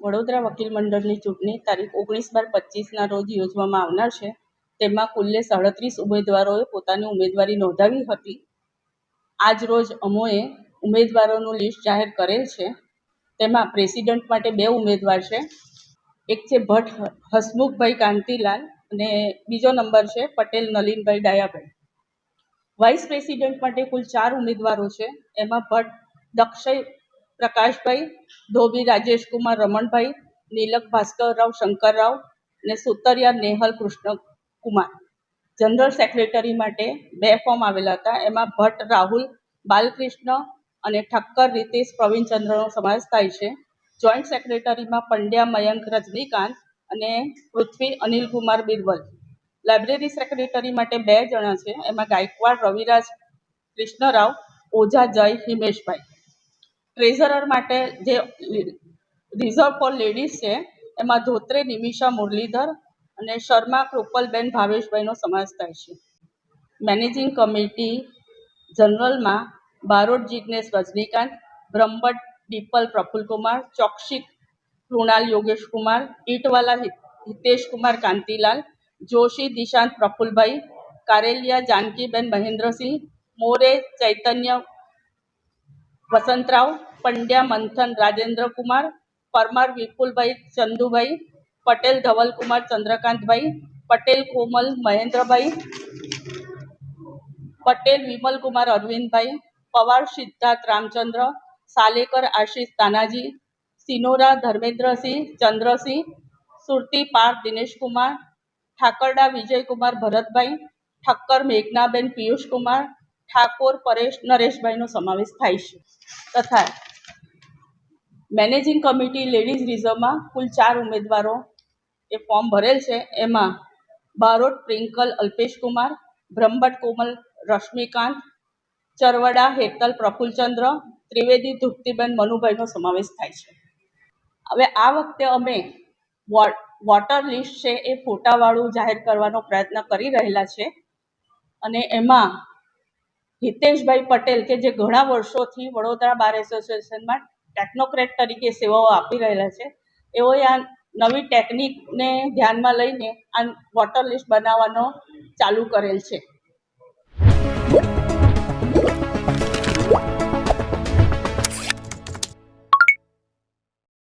વડોદરા વકીલ મંડળની ચૂંટણી તારીખ ઓગણીસ બાર પચીસના રોજ યોજવામાં આવનાર છે. તેમાં કુલ્લે સાડત્રીસ ઉમેદવારોએ પોતાની ઉમેદવારી નોંધાવી હતી. આજ રોજ અમોએ ઉમેદવારોનું લિસ્ટ જાહેર કરેલ છે. તેમાં પ્રેસિડન્ટ માટે બે ઉમેદવાર છે. એક છે ભટ્ટ હસમુખભાઈ કાંતિલાલ અને બીજો નંબર છે પટેલ નલિનભાઈ ડાયાભાઈ. વાઇસ પ્રેસિડન્ટ માટે કુલ ચાર ઉમેદવારો છે. એમાં ભટ્ટ, દક્ષય પ્રકાશભાઈ, ધોબી રાજેશકુમાર રમણભાઈ, નીલક ભાસ્કરરાવ શંકરરાવ અને સુતરિયા નેહલ કૃષ્ણકુમાર. જનરલ સેક્રેટરી માટે બે ફોર્મ આવેલા હતા. એમાં ભટ્ટ, રાહુલ, બાલકૃષ્ણ અને ઠક્કર રીતેશ પ્રવીણચંદ્રનો સમાવેશ થાય છે. જોઈન્ટ સેક્રેટરીમાં પંડ્યા મયંક રજનીકાંત અને પૃથ્વી અનિલકુમાર બિરબલ. લાઇબ્રેરી સેક્રેટરી માટે બે જણા છે. એમાં ગાયકવાડ રવિરાજ કૃષ્ણરાવ, ઓઝા જય હિમેશભાઈ. ટ્રેઝરર માટે જે રિઝર્વ ફોર લેડીઝ છે, એમાં ધોત્રે, નિમિષા, મુરલીધર અને શર્મા, કૃપલબેન, ભાવેશભાઈનો સમાવેશ થાય છે. મેનેજિંગ કમિટી જનરલમાં બારોટ જિજ્ઞેશ રજનીકાંત, બ્રહ્મભટ્ટ ડીપલ પ્રફુલકુમાર ચોક્ષિક કૃણાલ યોગેશકુમાર, ઈટવાલા હિતેશકુમાર કાંતિલાલ, જોશી દિશાંત પ્રફુલભાઈ, કારેલિયા જાનકીબેન મહેન્દ્રસિંહ, મોરે ચૈતન્ય વસંતરાવ, પંડ્યા, મંથન, રાજેન્દ્રકુમાર, પરમાર, વિપુલભાઈ, ચંદુભાઈ, પટેલ, ધવલકુમાર, ચંદ્રકાંતભાઈ, પટેલ, કોમલ, મહેન્દ્રભાઈ, પટેલ, વિમલકુમાર, અરવિંદભાઈ, પવાર, સિદ્ધાર્થ, રામચંદ્ર, સાલેકર, આશીષ તાનાજી, સિનોરા, ધર્મેન્દ્રસિંહ, ચંદ્રસિંહ, સુરતી પાર દિનેશકુમાર, ઠાકરડા, વિજયકુમાર, ભરતભાઈ, ઠક્કર, મેઘનાબેન, પિયુષકુમાર ઠાકોર, પરેશ, નરેશભાઈનો સમાવેશ થાય છે. તથા મેનેજિંગ કમિટી લેડીઝ રિઝર્વમાં કુલ ચાર ઉમેદવારો એ ફોર્મ ભરેલ છે. એમાં બારોટ, પ્રિંકલ અલ્પેશકુમાર બ્રહ્મભટ્ટ કોમલ, રશ્મિકાંત, ચરવડા, હેતલ પ્રફુલચંદ્ર ત્રિવેદી, ધુપ્તિબેન, મનુભાઈનો સમાવેશ થાય છે. હવે આ વખતે અમે વોટ, વોટર લિસ્ટ છે એ ફોટાવાળું જાહેર કરવાનો પ્રયત્ન કરી રહેલા છે. અને એમાં હિતેશભાઈ પટેલ કે જે ઘણા વર્ષોથી વડોદરા બાર એસોસિએશનમાં ટેકનોક્રેટ તરીકે સેવાઓ આપી રહેલા છે, એઓએ આ નવી ટેકનિકને ધ્યાનમાં લઈને આ વોટર લિસ્ટ બનાવવાનો ચાલુ કરેલ છે.